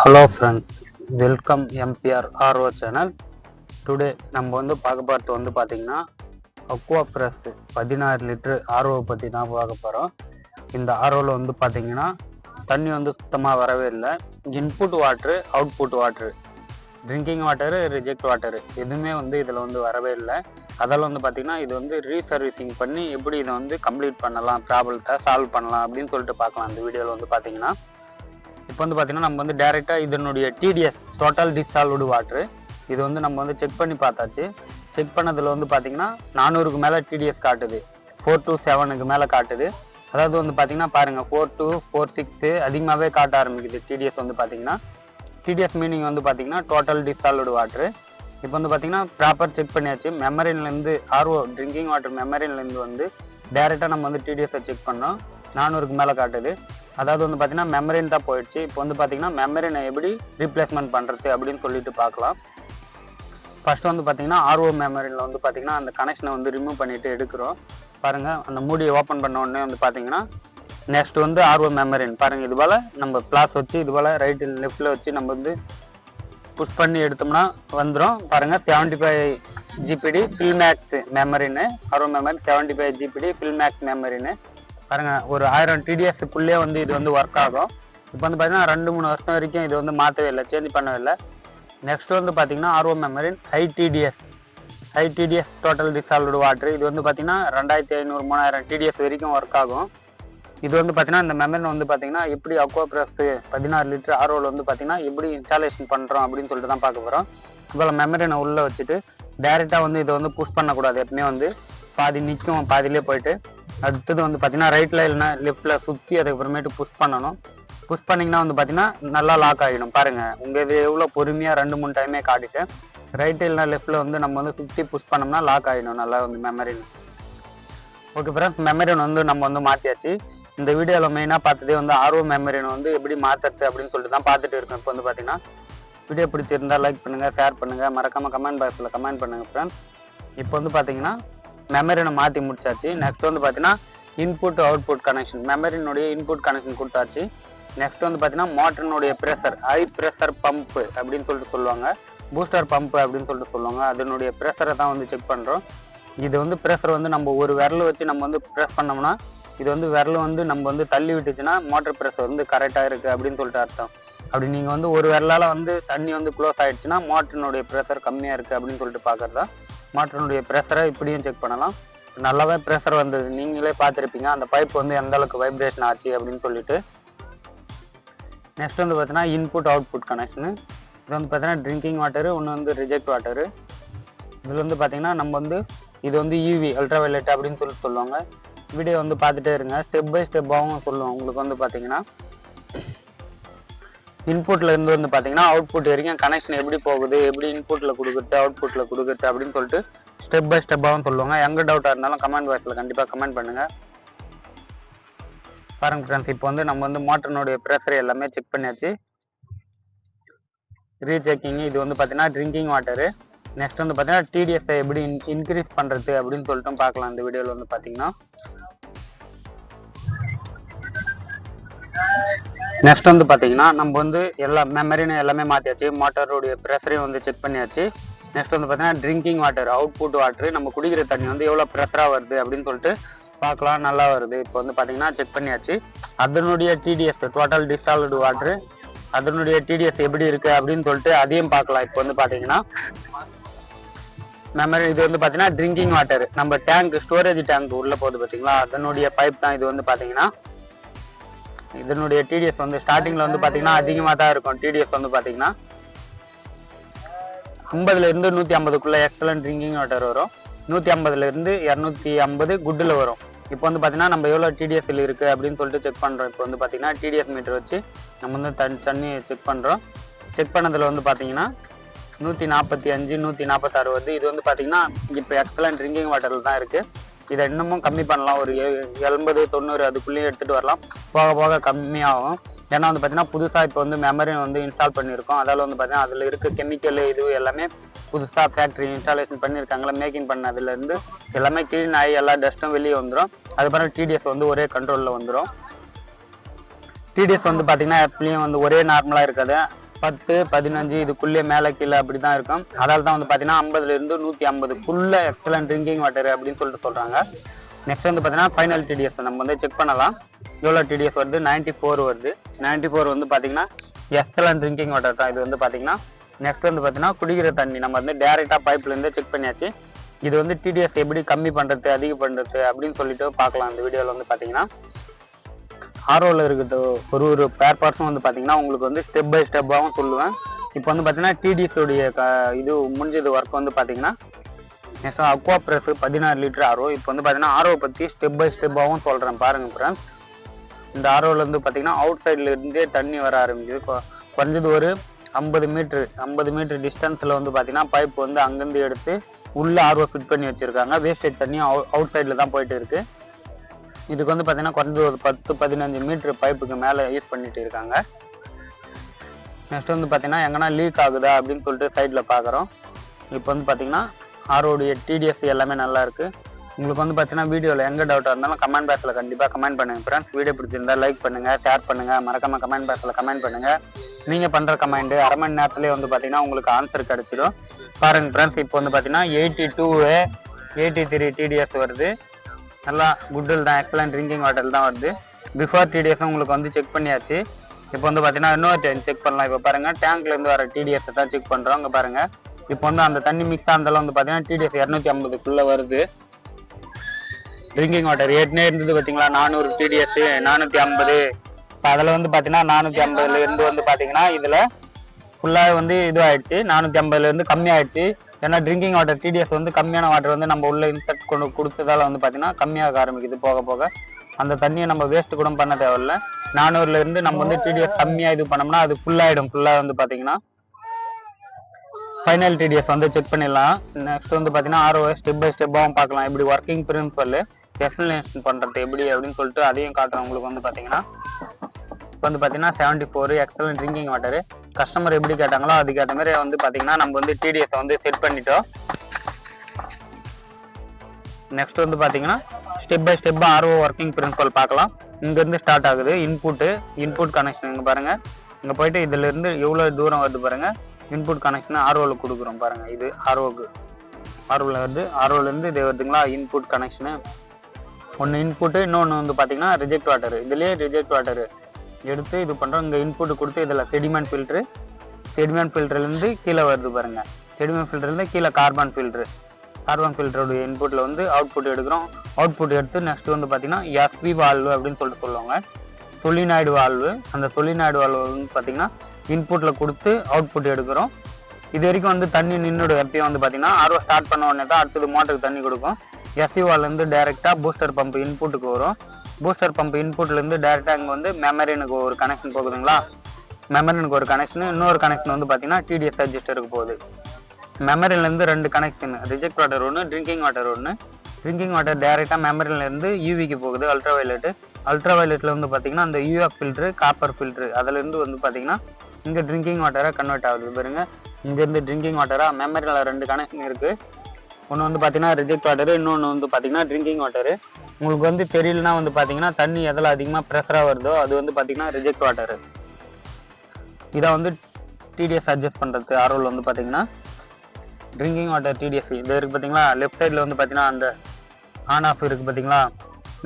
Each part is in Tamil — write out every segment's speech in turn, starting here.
Hello friends welcome MBR RO channel today நம்ம வந்து பார்க்க பார்த்து வந்து பார்த்தீங்கன்னா அக்வா ப்ரெஸ் பதினாறு லிட்டரு ஆர்ஓ பற்றி தான் பார்க்க போகிறோம் இந்த ஆர்ஓவில் வந்து பார்த்தீங்கன்னா தண்ணி வந்து சுத்தமாக வரவே இல்லை. Input water output water drinking water reject water எதுவுமே வந்து இதில் வந்து வரவே இல்லை. அதில் வந்து பார்த்திங்கன்னா இது வந்து ரீசர்வீசிங் பண்ணி எப்படி இதை வந்து கம்ப்ளீட் பண்ணலாம் ப்ராப்ளத்தை சால்வ் பண்ணலாம் அப்படின்னு சொல்லிட்டு பார்க்கலாம். இந்த வீடியோவில் வந்து பார்த்தீங்கன்னா இப்போ வந்து பார்த்தீங்கன்னா நம்ம வந்து டேரெக்டாக இதனுடைய டிடிஎஸ் டோட்டல் டிசால்வ்டு வாட்ரு இது வந்து நம்ம வந்து செக் பண்ணி பார்த்தாச்சு. செக் பண்ணதில் வந்து பார்த்தீங்கன்னா நானூறுக்கு மேலே டிடிஎஸ் காட்டுது. ஃபோர் டூ செவனுக்கு மேலே காட்டுது. அதாவது வந்து பார்த்தீங்கன்னா பாருங்கள் ஃபோர் டூ ஃபோர் சிக்ஸு அதிகமாகவே காட்ட ஆரம்பிக்குது டிடிஎஸ் வந்து பார்த்தீங்கன்னா டிடிஎஸ் மீனிங் வந்து பார்த்தீங்கன்னா டோட்டல் டிசால்வ்டு வாட்ரு இப்போ வந்து பார்த்தீங்கன்னா ப்ராப்பர் செக் பண்ணியாச்சு. மெமரின்லேருந்து ஆர்ஓ ட்ரிங்கிங் வாட்டர் மெமரின்லேருந்து வந்து டேரெக்டாக நம்ம வந்து டிடிஎஸை செக் பண்ணோம். நானூறுக்கு மேலே காட்டுது. அதாவது வந்து பார்த்தீங்கன்னா மெமரின் தான் போயிடுச்சு. இப்போ வந்து பார்த்தீங்கன்னா மெமரினை எப்படி ரீப்ளேஸ்மெண்ட் பண்ணுறது அப்படின்னு சொல்லிட்டு பார்க்கலாம். ஃபஸ்ட்டு வந்து பார்த்தீங்கன்னா ஆர்ஓ மெமரியில் வந்து பார்த்தீங்கன்னா அந்த கனெக்ஷனை வந்து ரிமூவ் பண்ணிவிட்டு எடுக்கிறோம். பாருங்கள் அந்த மூடியை ஓப்பன் பண்ண உடனே வந்து பார்த்தீங்கன்னா நெக்ஸ்ட் வந்து ஆர்ஓ மெமரின் பாருங்கள் இது போல் நம்ம பிளாஸ் வச்சு இது போல் ரைட்டு லெஃப்ட்டில் வச்சு நம்ம வந்து புஷ் பண்ணி எடுத்தோம்னா வந்துடும் பாருங்கள் seventy five GPD Filmax மெமரின்னு RO membrane seventy five GPD Filmax மெமரின்னு பாருங்க ஒரு ஆயிரம் டிடிஎஸ்க்குள்ளே வந்து இது வந்து ஒர்க் ஆகும். இப்போ வந்து பார்த்தீங்கன்னா ரெண்டு மூணு வருஷம் வரைக்கும் இது வந்து மாற்றவே இல்லை சேஞ்ச் பண்ணவே இல்லை. நெக்ஸ்ட் வந்து பார்த்தீங்கன்னா RO membrane high TDS high TDS total dissolved water இது வந்து பார்த்தீங்கன்னா ரெண்டாயிரத்தி ஐநூறு மூணாயிரம் டிடிஎஸ் வரைக்கும் ஒர்க் ஆகும். இது வந்து பார்த்தீங்கன்னா இந்த மெமரின் வந்து பார்த்தீங்கன்னா எப்படி அக்வா ப்ரெஸ் பதினாறு லிட்டர் ஆர்ஓவில் வந்து பார்த்தீங்கன்னா எப்படி இன்ஸ்டாலேஷன் பண்ணுறோம் அப்படின்னு சொல்லிட்டு தான் பார்க்க போகிறோம் இப்போ மெமரினை உள்ளே வச்சுட்டு டேரெக்டாக வந்து இதை வந்து புஷ் பண்ணக்கூடாது எப்பவுமே வந்து. பாதி நிற்கும் பாதியிலே போயிட்டு. அடுத்தது வந்து பார்த்தீங்கன்னா ரைட்டில் இல்லைன்னா லெஃப்ட்டில் சுற்றி அதுக்கப்புறமேட்டு புஷ் பண்ணணும். புஷ் பண்ணிங்கன்னா வந்து பார்த்தீங்கன்னா நல்லா லாக் ஆகிடும். பாருங்கள் உங்கள் இது எவ்வளோ பொறுமையாக ரெண்டு மூணு டைமே காட்டிட்டு ரைட் இல்லைனா லெஃப்ட்டில் வந்து நம்ம வந்து சுற்றி புஷ் பண்ணோம்னா லாக் ஆகிடும். நல்லா வந்து மெமரின் ஓகே ஃப்ரெண்ட்ஸ் மெமரின் வந்து நம்ம வந்து மாற்றியாச்சு இந்த வீடியோவில் மெயினாக பார்த்ததே வந்து ஆர்வ மெமரின் வந்து எப்படி மாற்றுறது அப்படின்னு சொல்லிட்டு தான் பார்த்துட்டு இருக்கோம் இப்போ வந்து பார்த்தீங்கன்னா வீடியோ பிடிச்சிருந்தா லைக் பண்ணுங்கள் ஷேர் பண்ணுங்கள் மறக்காமல் கமெண்ட் பாக்ஸில் கமெண்ட் பண்ணுங்கள் ஃப்ரெண்ட்ஸ் இப்போ வந்து பார்த்தீங்கன்னா மெமரினை மாற்றி முடிச்சாச்சு. நெக்ஸ்ட் வந்து பார்த்தீங்கன்னா இன்புட் அவுட்புட் கனெக்ஷன் மெமரினுடைய இன்புட் கனெக்ஷன் கொடுத்தாச்சு. நெக்ஸ்ட் வந்து பார்த்தீங்கன்னா மோட்டரினுடைய ப்ரெஷர் ஹை ப்ரெஷர் பம்ப் அப்படின்னு சொல்லிட்டு சொல்லுவாங்க. பூஸ்டர் பம்ப் அப்படின்னு சொல்லிட்டு சொல்லுவாங்க. அதனுடைய ப்ரெஷரை தான் வந்து செக் பண்ணுறோம் இது வந்து ப்ரெஷர் வந்து நம்ம ஒரு விரல் வச்சு நம்ம வந்து ப்ரெஸ் பண்ணோம்னா இது வந்து விரல் வந்து நம்ம வந்து தள்ளி விட்டுச்சுன்னா மோட்டர் ப்ரெஷர் வந்து கரெக்டாக இருக்குது அப்படின்னு சொல்லிட்டு அர்த்தம். அப்படி நீங்கள் வந்து ஒரு விரலால் வந்து தண்ணி வந்து க்ளோஸ் ஆகிடுச்சுன்னா மோட்டரினுடைய ப்ரெஷர் கம்மியாக இருக்குது அப்படின்னு சொல்லிட்டு பார்க்குறதா மாற்றினுடைய ப்ரெஷரை இப்படியும் செக் பண்ணலாம். நல்லாவே ப்ரெஷர் வந்தது. நீங்களே பார்த்துருப்பீங்க அந்த பைப் வந்து எந்த அளவுக்கு வைப்ரேஷன் ஆச்சு அப்படின்னு சொல்லிட்டு. நெக்ஸ்ட் வந்து பார்த்தீங்கன்னா இன்புட் அவுட்புட் கனெக்ஷனு இது வந்து பார்த்தீங்கன்னா ட்ரிங்கிங் வாட்டரு ஒன்று வந்து ரிஜெக்ட் வாட்டரு இதில் வந்து பார்த்தீங்கன்னா நம்ம வந்து இது வந்து யூவி அல்ட்ரா வயலட் அப்படின்னு சொல்லிட்டு சொல்லுவாங்க. வீடியோ வந்து பார்த்துட்டே இருங்க. ஸ்டெப் பை ஸ்டெப்பாகவும் சொல்லுவோம். உங்களுக்கு வந்து பார்த்தீங்கன்னா இன்புட்ல இருந்து வந்து பார்த்தீங்கன்னா அவுட்புட் வரைக்கும் கனெக்ஷன் எப்படி போகுது எப்படி இன்புட்ல கொடுக்குறது அவுட்புட்ல கொடுக்குறது அப்படின்னு சொல்லிட்டு ஸ்டெப் பை ஸ்டெப்பாகவும் சொல்லுவாங்க. எங்க டவுட்டாக இருந்தாலும் கமெண்ட் பாக்ஸில் கண்டிப்பாக கமெண்ட் பண்ணுங்க. பாருங்க ஃப்ரெண்ட்ஸ் இப்போ வந்து நம்ம வந்து மோட்டரினுடைய ப்ரெஷர் எல்லாமே செக் பண்ணியாச்சு. ரீசெக்கிங் இது வந்து பார்த்தீங்கன்னா ட்ரிங்கிங் வாட்டரு நெக்ஸ்ட் வந்து பார்த்தீங்கன்னா டிடிஎஸ்ஐ எப்படி இன்க்ரீஸ் பண்ணுறது அப்படின்னு சொல்லிட்டு பார்க்கலாம் இந்த வீடியோவில் வந்து பார்த்தீங்கன்னா நெக்ஸ்ட் வந்து பார்த்தீங்கன்னா நம்ம வந்து எல்லா மெமரின்னு எல்லாமே மாற்றியாச்சு மோட்டருடைய ப்ரெஷரையும் வந்து செக் பண்ணியாச்சு. நெக்ஸ்ட் வந்து பார்த்தீங்கன்னா ட்ரிங்கிங் வாட்டர் அவுட்புட் வாட்டர் நம்ம குடிக்கிற தண்ணி வந்து எவ்வளோ ப்ரெஷராக வருது அப்படின்னு சொல்லிட்டு பார்க்கலாம் நல்லா வருது. இப்போ வந்து பார்த்தீங்கன்னா செக் பண்ணியாச்சு. அதனுடைய டிடிஎஸ் டோட்டல் டிஸ்டால்டு வாட்ரு அதனுடைய டிடிஎஸ் எப்படி இருக்குது அப்படின்னு சொல்லிட்டு அதையும் பார்க்கலாம். இப்போ வந்து பார்த்தீங்கன்னா மெமரி இது வந்து பார்த்தீங்கன்னா ட்ரிங்கிங் வாட்டர் நம்ம டேங்க் ஸ்டோரேஜ் டேங்க் உள்ளே போகுது பார்த்தீங்களா அதனுடைய பைப் தான் இது வந்து பார்த்தீங்கன்னா இதனுடைய டிடிஎஸ் வந்து ஸ்டார்டிங்கில் வந்து பார்த்தீங்கன்னா அதிகமாக தான் இருக்கும் டிடிஎஸ் வந்து பார்த்தீங்கன்னா ஐம்பதுலேருந்து நூற்றி ஐம்பதுக்குள்ள எக்ஸலன்ட் ட்ரிங்கிங் வாட்டர் வரும். நூற்றி ஐம்பதுலேருந்து இரநூத்தி ஐம்பது குட்டில் வரும். இப்போ வந்து பார்த்தீங்கன்னா நம்ம எவ்வளோ டிடிஎஸ்ல இருக்குது அப்படின்னு சொல்லிட்டு செக் பண்ணுறோம் இப்போ வந்து பார்த்தீங்கன்னா டிடிஎஸ் மீட்டர் வச்சு நம்ம வந்து தண்ணி தண்ணி செக் பண்ணுறோம் செக் பண்ணதில் வந்து பார்த்தீங்கன்னா நூற்றி நாற்பத்தி அஞ்சு நூற்றி நாற்பத்தாறு வருது. இது வந்து பார்த்தீங்கன்னா இப்போ எக்ஸலன்ட் ட்ரிங்கிங் வாட்டரில் தான் இருக்குது இதை இன்னமும் கம்மி பண்ணலாம். ஒரு எண்பது தொண்ணூறு அதுக்குள்ளேயும் எடுத்துகிட்டு வரலாம். போக போக கம்மியாகும். ஏன்னா வந்து பார்த்தீங்கன்னா புதுசாக இப்போ வந்து மெமரி வந்து இன்ஸ்டால் பண்ணியிருக்கோம். அதால் வந்து பார்த்தீங்கன்னா அதில் இருக்க கெமிக்கல் இது எல்லாமே புதுசாக ஃபேக்ட்ரி இன்ஸ்டாலேஷன் பண்ணியிருக்காங்களா மேக்கிங் பண்ணதுலேருந்து எல்லாமே க்ளீன் ஆகி எல்லா டஸ்ட்டும் வெளியே வந்துடும் அதுக்கப்புறம் டிடிஎஸ் வந்து ஒரே கண்ட்ரோலில் வந்துடும் டிடிஎஸ் வந்து பார்த்தீங்கன்னா எப்பயும் வந்து ஒரே நார்மலாக இருக்காது. பத்து பதினஞ்சு இதுக்குள்ளே மேலே கீழே அப்படி தான் இருக்கும். அதால் தான் வந்து பார்த்தீங்கன்னா ஐம்பதுலேருந்து நூற்றி ஐம்பதுக்குள்ளே எக்ஸலன்ட் ட்ரிங்கிங் வாட்டர் அப்படின்னு சொல்லிட்டு சொல்கிறாங்க நெக்ஸ்ட் வந்து பார்த்தீங்கன்னா ஃபைனல் டிடிஎஸ் நம்ம வந்து செக் பண்ணலாம். எவ்வளோ டிடிஎஸ் வருது? 94 ஃபோர் வருது. 94 ஃபோர் வந்து பார்த்தீங்கன்னா எக்ஸலன்ட் ட்ரிங்கிங் வாட்டர் தான். இது வந்து பார்த்தீங்கன்னா நெக்ஸ்ட் வந்து பார்த்தீங்கன்னா குடிக்கிற தண்ணி. நம்ம வந்து டேரெக்டாக பைப்லேருந்து செக் பண்ணியாச்சு. இது வந்து டிடிஎஸ் எப்படி கம்மி பண்ணுறது அதிகம் பண்ணுறது அப்படின்னு சொல்லிட்டு பார்க்கலாம். இந்த வீடியோவில் வந்து பார்த்தீங்கன்னா ஆர்ஓவில் இருக்கிற ஒரு ஒரு பேர் பார்ட்ஸும் வந்து பார்த்தீங்கன்னா உங்களுக்கு வந்து ஸ்டெப் பை ஸ்டெப்பாகவும் சொல்லுவேன். இப்போ வந்து பார்த்தீங்கன்னா டிடிஎஸ் உடைய க இது முடிஞ்சது ஒர்க் வந்து பார்த்தீங்கன்னா நெக்ஸ்ட் அக்வா ப்ரெஸ் பதினாறு லிட்டர் ஆர்ஓ இப்போ வந்து பார்த்தீங்கன்னா ஆர்ஓ பற்றி ஸ்டெப் பை ஸ்டெப்பாகவும் சொல்கிறேன் பாருங்க ஃப்ரெண்ட்ஸ் இந்த ஆர்ஓவில் வந்து பார்த்தீங்கன்னா அவுட் சைட்லேருந்தே தண்ணி வர ஆரம்பிக்குது. கொ- குறைஞ்சது ஒரு ஐம்பது மீட்ரு ஐம்பது மீட்ரு டிஸ்டன்ஸில் வந்து பார்த்தீங்கன்னா பைப் வந்து அங்கேருந்து எடுத்து உள்ளே ஆர்ஓ ஃபிட் பண்ணி வச்சுருக்காங்க. வேஸ்டேஜ் தண்ணியும் அவுட் சைடில் தான் போயிட்டு இருக்குது இதுக்கு வந்து பார்த்தீங்கன்னா குறைஞ்சது ஒரு பத்து பதினஞ்சு மீட்ரு பைப்புக்கு மேலே யூஸ் பண்ணிட்டு இருக்காங்க. நெக்ஸ்ட் வந்து பார்த்தீங்கன்னா எங்கன்னா லீக் ஆகுதா அப்படின்னு சொல்லிட்டு சைடில் பார்க்குறோம் இப்போ வந்து பார்த்தீங்கன்னா ஆரோடைய டிடிஎஃப் எல்லாமே நல்லாயிருக்கு உங்களுக்கு வந்து பார்த்தீங்கன்னா வீடியோவில் எங்கே டவுட்டாக இருந்தாலும் கமெண்ட் பாக்ஸில் கண்டிப்பாக கமெண்ட் பண்ணுங்கள் ஃப்ரெண்ட்ஸ் வீடியோ பிடிச்சிருந்தா லைக் பண்ணுங்க ஷேர் பண்ணுங்கள் மறக்காம கமெண்ட் பாக்ஸில் கமெண்ட் பண்ணுங்கள் நீங்கள் பண்ணுற கமெண்ட் அரை மணி நேரத்துலேயே வந்து பார்த்தீங்கன்னா உங்களுக்கு ஆன்சர் கிடச்சிடும். பாருங்கள் ஃப்ரெண்ட்ஸ் இப்போ வந்து பார்த்தீங்கன்னா eighty two eighty three TDS வருது. நல்லா குட்டில் தான் எக்ஸலன்ட் ட்ரிங்கிங் வாட்டர் தான் வருது. பிஃபோர் டிடிஎஸ் உங்களுக்கு வந்து செக் பண்ணியாச்சு. இப்போ வந்து பார்த்தீங்கன்னா இன்னொரு செக் பண்ணலாம். இப்போ பாருங்கள் டேங்க்லேருந்து வர டிடிஎஸ் தான் செக் பண்ணுறோம் அங்கே பாருங்கள் இப்போ வந்து அந்த தண்ணி மிக்ஸ் ஆனதால வந்து பார்த்தீங்கன்னா டிடிஎஸ் இரநூத்தி ஐம்பதுக்குள்ளே வருது. ட்ரிங்கிங் வாட்டர் ஏற்கனவே இருந்தது பார்த்தீங்களா நானூறு டிடிஎஸ் நானூற்றி ஐம்பது. இப்போ அதில் வந்து பார்த்தீங்கன்னா நானூற்றி ஐம்பதுலேருந்து வந்து பார்த்தீங்கன்னா இதில் ஃபுல்லாக வந்து இது ஆயிடுச்சு நானூற்றி ஐம்பதுலேருந்து கம்மியாயிடுச்சு. ஏன்னா ட்ரிங்கிங் வாட்டர் டிடிஎஸ் வந்து கம்மியான வாட்டர் வந்து நம்ம உள்ள இன்செக்ட் கொண்டு கொடுத்ததால வந்து பார்த்தீங்கன்னா கம்மியாக ஆரம்பிக்குது போக போக. அந்த தண்ணியை நம்ம வேஸ்ட் கூட பண்ண தேவையில்ல. நானூறுல இருந்து நம்ம வந்து டிடிஎஸ் கம்மியாக இது பண்ணோம்னா அது full ஃபுல்லாக வந்து பார்த்தீங்கன்னா ஃபைனல் டிடிஎஸ் வந்து செக் பண்ணிடலாம். நெக்ஸ்ட் வந்து பார்த்தீங்கன்னா ஆர்ஓ ஸ்டெப் பை ஸ்டெப்பாகவும் பார்க்கலாம். இப்படி ஒர்க்கிங் பிரின்சிபல் எக்ஸ்பிளேஷன் பண்ணுறது எப்படி அப்படின்னு சொல்லிட்டு அதையும் காட்டுறேன். உங்களுக்கு வந்து பார்த்தீங்கன்னா இப்போ வந்து பார்த்தீங்கன்னா seventy four excellent drinking water customer எப்படி கேட்டாங்களோ அதுக்கேற்ற மாதிரி வந்து பார்த்தீங்கன்னா நம்ம வந்து டிடிஎஸ் வந்து செட் பண்ணிட்டோம். நெக்ஸ்ட் வந்து பார்த்தீங்கன்னா step by step RO working principle பார்க்கலாம். இங்கேருந்து ஸ்டார்ட் ஆகுது. இன்புட்டு இன்புட் கனெக்ஷன் இங்கே பாருங்க. இங்கே போயிட்டு இதுலேருந்து எவ்வளோ தூரம் வருது பாருங்கள் இன்புட் கனெக்ஷன் ஆர்ஓவில் கொடுக்குறோம் பாருங்கள் இது ஆர்ஓக்கு ஆர்வில் வருது. ஆர்ஓலேருந்து இது வருதுங்களா? இன்புட் கனெக்ஷனு ஒன்று இன்புட்டு இன்னொன்று வந்து பார்த்தீங்கன்னா ரிஜெக்ட் வாட்டர் இதுலேயே ரிஜெக்ட் வாட்டரு எடுத்து இது பண்ணுறோம் இங்கே இன்புட் கொடுத்து இதில் செடிமெண்ட் ஃபில்ட்ரு செடிமெண்ட் ஃபில்டர்லேருந்து கீழே வருது பாருங்கள் செடிமெண்ட் ஃபில்டர்லேருந்து கீழே கார்பன் ஃபில்ட்ரு கார்பன் ஃபில்டருடைய இன்புட்டில் வந்து அவுட்புட் எடுக்கிறோம். அவுட்புட் எடுத்து நெக்ஸ்ட் வந்து பார்த்தீங்கன்னா எஸ்பி வால்வு அப்படின்னு சொல்லிட்டு சொல்லுவாங்க. சொலினாய்டு வால்வு அந்த சொலினாய்டு வால்வு வந்து பார்த்திங்கன்னா இன்புட்டில் கொடுத்து அவுட்புட் எடுக்கிறோம். இது வரைக்கும் வந்து தண்ணி நின்றுடும் எப்பயும் வந்து பார்த்தீங்கன்னா ஆர்வம் ஸ்டார்ட் பண்ண உடனே தான் அடுத்தது மோட்டருக்கு தண்ணி கொடுக்கும். எஸ்பி வால்லேருந்து டேரெக்டாக பூஸ்டர் பம்ப் இன்புட்டுக்கு வரும். பூஸ்டர் பம்ப் இன்புட்லேருந்து டேரெக்டாக இங்கே வந்து மெமரினுக்கு ஒரு கனெக்ஷன் போகுதுங்களா? மெமரினுக்கு ஒரு கனெக்ஷன் இன்னொரு கனெக்ஷன் வந்து பார்த்தீங்கன்னா டிடிஎஸ் ரெஜிஸ்டருக்கு போகுது. மெமரிலேருந்து ரெண்டு கனெக்ஷன் ரிஜெக்ட் வாட்டர் ஒன்று ட்ரிங்கிங் வாட்டர் ஒன்று ட்ரிங்கிங் வாட்டர் டேரெக்டாக மெமரிலேருந்து யூவிக்கு போகுது அல்ட்ரா வயலட்டு அல்ட்ரா வயலட்டில் வந்து பார்த்தீங்கன்னா அந்த யூஎஃப் ஃபில்ட்ரு காப்பர் ஃபில்ட்ரு அதுலேருந்து வந்து பார்த்தீங்கன்னா இங்கே ட்ரிங்கிங் வாட்டராக கன்வெர்ட் ஆகுது. பாருங்க இங்கேருந்து ட்ரிங்கிங் வாட்டராக மெமரியில் ரெண்டு கனெக்ஷன் இருக்குது ஒன்று வந்து பார்த்தீங்கன்னா ரிஜெக்ட் வாட்டரு இன்னொன்று வந்து பார்த்தீங்கன்னா ட்ரிங்கிங் வாட்டரு உங்களுக்கு வந்து தெரியலனா வந்து பார்த்தீங்கன்னா தண்ணி எதில் அதிகமாக ப்ரெஷராக வருதோ அது வந்து பார்த்தீங்கன்னா ரிஜெக்ட் வாட்டர் இதை வந்து டிடிஎஸ் அட்ஜஸ்ட் பண்ணுறது ஆர்வல் வந்து பார்த்தீங்கன்னா ட்ரிங்கிங் வாட்டர் டிடிஎஸ் இது இருக்குது பார்த்தீங்களா லெஃப்ட் சைடில் வந்து பார்த்தீங்கன்னா அந்த ஆன் ஆஃப் இருக்குது பார்த்தீங்களா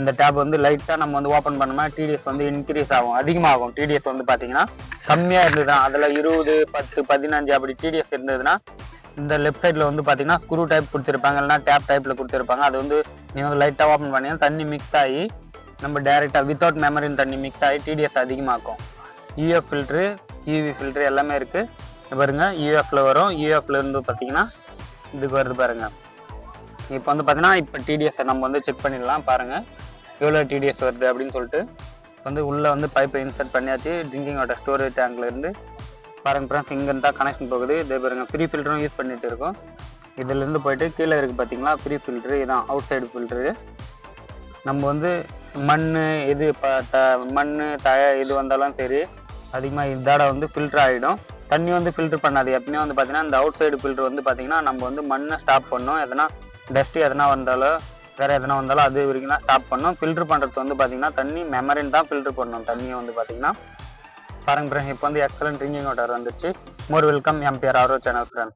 இந்த டேப் வந்து லைட்டாக நம்ம வந்து ஓப்பன் பண்ணோம்னா டிடிஎஸ் வந்து இன்க்ரீஸ் ஆகும் அதிகமாகும். டிடிஎஸ் வந்து பார்த்தீங்கன்னா கம்மியாக இருந்ததுன்னா அதில் இருபது பத்து பதினஞ்சு அப்படி டிடிஎஸ் இருந்ததுன்னா இந்த லெஃப்ட் சைடில் வந்து பார்த்தீங்கன்னா ஸ்க்ரூ டைப் கொடுத்துருப்பாங்க இல்லைனா டேப் டைப்பில் கொடுத்துருப்பாங்க. அது வந்து நீங்கள் வந்து லைட்டாக ஓப்பன் பண்ணீங்கன்னா தண்ணி மிக்ஸ் ஆகி நம்ம டேரெக்டாக வித்தவுட் மெமரின் தண்ணி மிக்ஸ் ஆகி டிடிஎஸ் அதிகமாக்கும். யூஎஃப் ஃபில்ட்ரு யூவி ஃபில்ட்ரு எல்லாமே இருக்குது பாருங்க யூஎஃப்பில் வரும். யூஎஃப்ல இருந்து பார்த்தீங்கன்னா இதுக்கு வருது பாருங்க. இப்போ வந்து பார்த்தீங்கன்னா இப்போ டிடிஎஸை நம்ம வந்து செக் பண்ணிடலாம். பாருங்கள் எவ்வளோ டிடிஎஸ் வருது அப்படின்னு சொல்லிட்டு. வந்து உள்ளே வந்து பைப்பை இன்சர்ட் பண்ணியாச்சு. ட்ரிங்கிங் வாட்டர் ஸ்டோரேஜ் டேங்க்லேருந்து கரண்ட் பாருங்க ஃப்ரெண்ட்ஸ் இங்கேருந்து தான் கனெக்ஷன் போகுது. இதே பாருங்க ஃப்ரீ ஃபில்டரும் யூஸ் பண்ணிட்டு இருக்கோம். இதுலேருந்து போயிட்டு கீழே இருக்குது பார்த்தீங்களா ஃப்ரீ ஃபில்ட்ரு இதான் அவுட் சைடு ஃபில்ட்ரு நம்ம வந்து மண் இது இப்போ த மண் தய இது வந்தாலும் சரி அதிகமாக இதாட வந்து ஃபில்டர் ஆகிடும் தண்ணி வந்து ஃபில்டர் பண்ணாது. எப்பவுமே வந்து பார்த்தீங்கன்னா இந்த அவுட் சைடு ஃபில்டர் வந்து பார்த்தீங்கன்னா நம்ம வந்து மண்ணை ஸ்டாப் பண்ணோம். எதனா டஸ்ட்டு எதனா வந்தாலோ வேறு எதனா வந்தாலும் அது வரைக்கும் தான் ஸ்டாப் பண்ணும். ஃபில்டர் பண்ணுறது வந்து பார்த்தீங்கன்னா தண்ணி மெமரின் தான் ஃபில்டர் பண்ணணும் தண்ணியை வந்து பார்த்தீங்கன்னா பாருங்க இப்போ வந்து எக்ஸலண்ட் ரிங்கிங் வாட்டர் வந்துச்சு more welcome MBR RO channel friend